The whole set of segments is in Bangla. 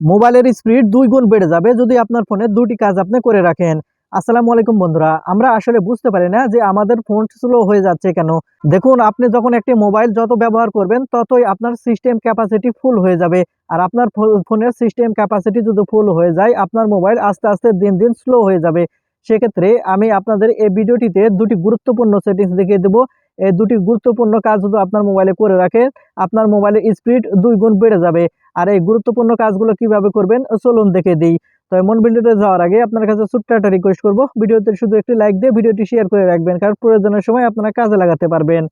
মোবাইলের স্পিড দুই গুণ বেড়ে যাবে যদি আপনার ফোনে দুটি কাজ আপনি করে রাখেন। আসসালামু আলাইকুম বন্ধুরা, আমরা আসলে বুঝতে পারি না যে আমাদের ফোন স্লো হয়ে যাচ্ছে কেন। দেখুন, আপনি যখন একটি মোবাইল যত ব্যবহার করবেন, ততই আপনার সিস্টেম ক্যাপাসিটি ফুল হয়ে যাবে। আর আপনার ফোনের সিস্টেম ক্যাপাসিটি যদি ফুল হয়ে যায়, আপনার মোবাইল আস্তে আস্তে দিন দিন স্লো হয়ে যাবে। সেক্ষেত্রে আমি আপনাদের এই ভিডিওটিতে দুটি গুরুত্বপূর্ণ সেটিংস দেখিয়ে দেবো। এই দুটি গুরুত্বপূর্ণ কাজ যদি আপনার মোবাইলে করে রাখেন, আপনার মোবাইলের স্পিড দুই গুণ বেড়ে যাবে। আর এই গুরুত্বপূর্ণ কাজগুলো কীভাবে করবেন, চলুন দেখে দিই। তো এমন ভিডিওতে যাওয়ার আগে আপনার কাছে ছোট্ট একটা রিকোয়েস্ট করব। ভিডিওতে শুধু একটি লাইক দিয়ে ভিডিওটি শেয়ার করে রাখবেন, কারণ প্রয়োজনের সময় আপনারা কাজে লাগাতে পারবেন।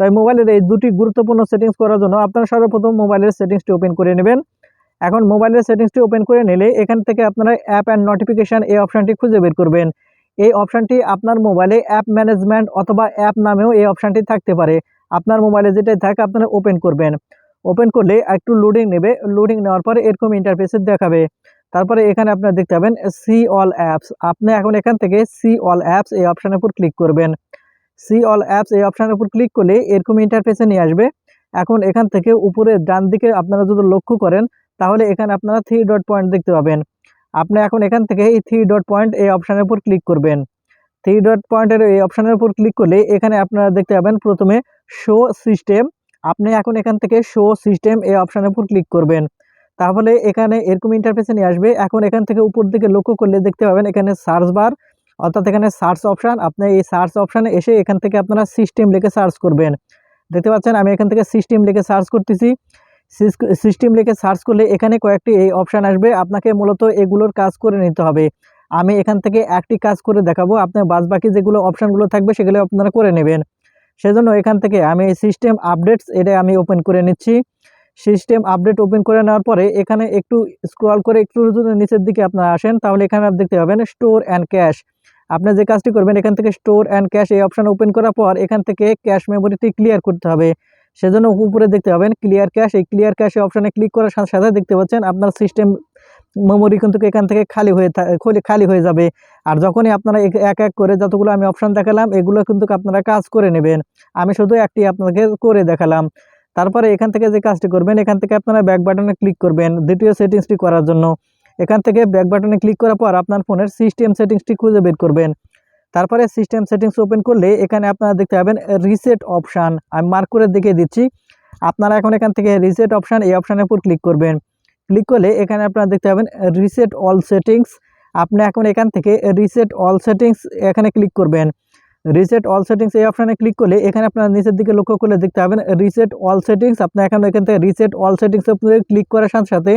তাই মোবাইলের এই দুটি গুরুত্বপূর্ণ সেটিংস করার জন্য আপনারা সর্বপ্রথম মোবাইলের সেটিংসটি ওপেন করে নেবেন। এখন মোবাইলের সেটিংসটি ওপেন করে নিলে এখান থেকে আপনারা অ্যাপ অ্যান্ড নোটিফিকেশান এই অপশানটি খুঁজে বের করবেন। এই অপশানটি আপনার মোবাইলে অ্যাপ ম্যানেজমেন্ট অথবা অ্যাপ নামেও এই অপশানটি থাকতে পারে। আপনার মোবাইলে যেটাই থাকে, আপনারা ওপেন করবেন। ওপেন করলে একটু লোডিং নেবে। লোডিং নেওয়ার পরে এরকম ইন্টারফেসে দেখাবে। তারপরে এখানে আপনারা দেখতে পাবেন সি অল অ্যাপস আপনি এখন এখান থেকে সি অল অ্যাপস এই অপশানের উপর ক্লিক করবেন। সি অল অ্যাপস এই অপশানের উপর ক্লিক করলে এরকম ইন্টারফেসে নিয়ে আসবে। এখন এখান থেকে উপরে ডান দিকে আপনারা যদি লক্ষ্য করেন, তাহলে এখানে আপনারা থ্রি ডট পয়েন্ট দেখতে পাবেন। আপনি এখন এখান থেকে এই থ্রি ডট পয়েন্ট এই অপশানের উপর ক্লিক করবেন। থ্রি ডট পয়েন্টের এই অপশানের উপর ক্লিক করলে এখানে আপনারা দেখতে পাবেন প্রথমে শো সিস্টেম আপনি এখন এখান থেকে শো সিস্টেম এই অপশানের উপর ক্লিক করবেন। তাহলে এখানে এরকম ইন্টারফেসে নিয়ে আসবে। এখন এখান থেকে উপর দিকে লক্ষ্য করলে দেখতে পাবেন এখানে সার্চ বার অর্থাৎ এখানে সার্চ অপশান আপনি এই সার্চ অপশানে এসে এখান থেকে আপনারা সিস্টেম লিখে সার্চ করবেন। দেখতে পাচ্ছেন? আমি এখান থেকে সিস্টেম লিখে সার্চ করতেছি। সিস্টেম লিখে সার্চ করলে এখানে কয়েকটি এই অপশান আসবে। আপনাকে মূলত এগুলোর কাজ করে নিতে হবে। আমি এখান থেকে একটি কাজ করে দেখাবো। আপনার বাদ বাকি যেগুলো অপশানগুলো থাকবে সেগুলো আপনারা করে নেবেন। সেজন্য এখান থেকে আমি এই সিস্টেম আপডেটস এটা আমি ওপেন করে নিচ্ছি। সিস্টেম আপডেট ওপেন করে নেওয়ার পরে এখানে একটু স্ক্রল করে একটু নিচের দিকে আপনারা আসেন, তাহলে এখানে আপনি দেখতে পাবেন স্টোর অ্যান্ড ক্যাশ আপনি যে কাজটি করবেন, এখান থেকে স্টোর অ্যান্ড ক্যাশ এই অপশান ওপেন করার পর এখান থেকে ক্যাশ মেমোরিটি ক্লিয়ার করতে হবে। সেজন্য উপরে দেখতে পাবেন ক্লিয়ার ক্যাশ এই ক্লিয়ার ক্যাশ এই অপশানে ক্লিক করার সাথে সাথে দেখতে পাচ্ছেন আপনার সিস্টেম মেমোরি কিন্তু এখান থেকে খালি হয়ে খুলে খালি হয়ে যাবে। আর যখনই আপনারা এক এক করে যতগুলো আমি অপশান দেখালাম, এগুলো কিন্তু আপনারা কাজ করে নেবেন। আমি শুধু একটি আপনাকে করে দেখালাম। তারপরে এখান থেকে যে কাজটি করবেন, এখান থেকে আপনারা ব্যাক বাটনে ক্লিক করবেন দ্বিতীয় সেটিংসটি করার জন্য। এখান থেকে ব্যাক বাটনে ক্লিক করার পর আপনার ফোনের সিস্টেম সেটিংসটি খুঁজে বের করবেন। তারপরে সিস্টেম সেটিংস ওপেন করলে এখানে আপনারা দেখতে পাবেন রিসেট অপশান আমি মার্ক করে দেখিয়ে দিচ্ছি। আপনারা এখন এখান থেকে রিসেট অপশান এই অপশানের উপর ক্লিক করবেন। ক্লিক করলে এখানে আপনারা দেখতে পাবেন রিসেট অল সেটিংস আপনি এখন এখান থেকে রিসেট অল সেটিংস এখানে ক্লিক করবেন। রিসেট অল সেটিংস এই অপশানে ক্লিক করলে এখানে আপনারা নিচের দিকে লক্ষ্য করলে দেখতে পাবেন রিসেট অল সেটিংস আপনি এখন এখান থেকে রিসেট অল সেটিংস ক্লিক করার সাথে সাথে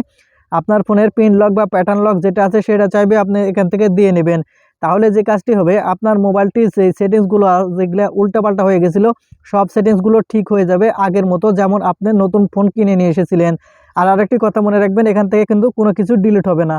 আপনার ফোনের পিন লক বা প্যাটার্ন লক যেটা আছে সেটা চাইবে আপনি এখান থেকে দিয়ে নেবেন। তাহলে যে কাজটি হবে, আপনার মোবাইলটি যে সেটিংসগুলো যেগুলো উল্টাপাল্টা হয়ে গেছিল, সব সেটিংসগুলো ঠিক হয়ে যাবে আগের মতো। যেমন আপনি নতুন ফোন কিনে নিয়ে এসেছিলেন। আর আরেকটি কথা মনে রাখবেন এখান থেকে কিন্তু কোনো কিছু ডিলিট হবে না।